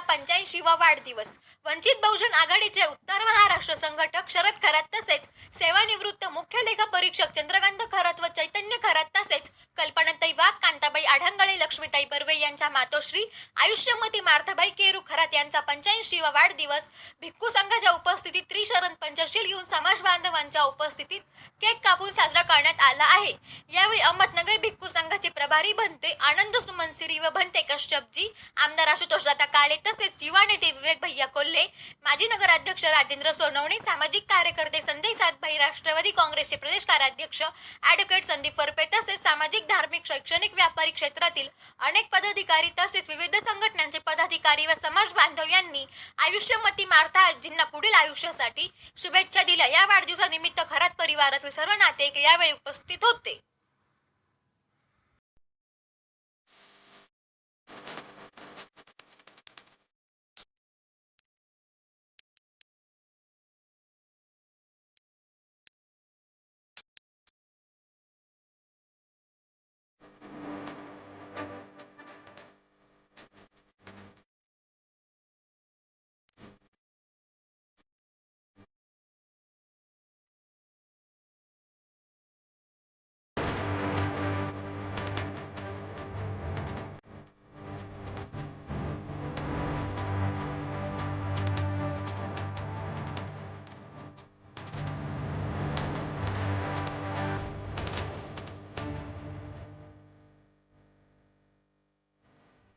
यांचा व वाढदिवस. वंचित बहुजन आघाडीचे उत्तर महाराष्ट्र संघटक शरद खरात तसेच सेवानिवृत्त मुख्य लेखा परीक्षक चंद्रकांत खरात व चैतन्य खरात तसेच कल्पनाताई वाघ कांताबाई आढंगळे लक्ष्मीताई बर्वे यांच्या मातोश्री आयुष्यमती मार्थाबाई केरू खरात यांचा पंच्याऐंशीवा वाढदिवस भिक्खू संघाच्या उपस्थितीत त्रिशरण पंचशील घेऊन समाज बांधवांच्या उपस्थितीत केक कापून साजरा करण्यात आला आहे. यावेळी अहमदनगर भिक्खू संघाचे प्रभारी बनते आनंद सुमन सिरी व बनते कश्यपजी आमदार आशुतोष दादा काळे तसेच युवा नेते विवेक भैया कोल्हे माजी नगराध्यक्ष राजेंद्र सोनवणे सामाजिक कार्यकर्ते संजय सातभाई राष्ट्रवादी काँग्रेसचे प्रदेश कार्याध्यक्ष ॲडव्होकेट संदीप वरपे तसेच सामाजिक धार्मिक शैक्षणिक व्यापारी क्षेत्रातील अनेक पदाधिकारी तसेच विविध संघटनांचे पदाधिकारी व समाज बांधव यांनी आयुष्यमती मार्था आजींना पुढील आयुष्यासाठी शुभेच्छा दिल्या. या वाढदिवसानिमित्त खरात परिवारातील सर्व नातेवाईक यावेळी उपस्थित होते.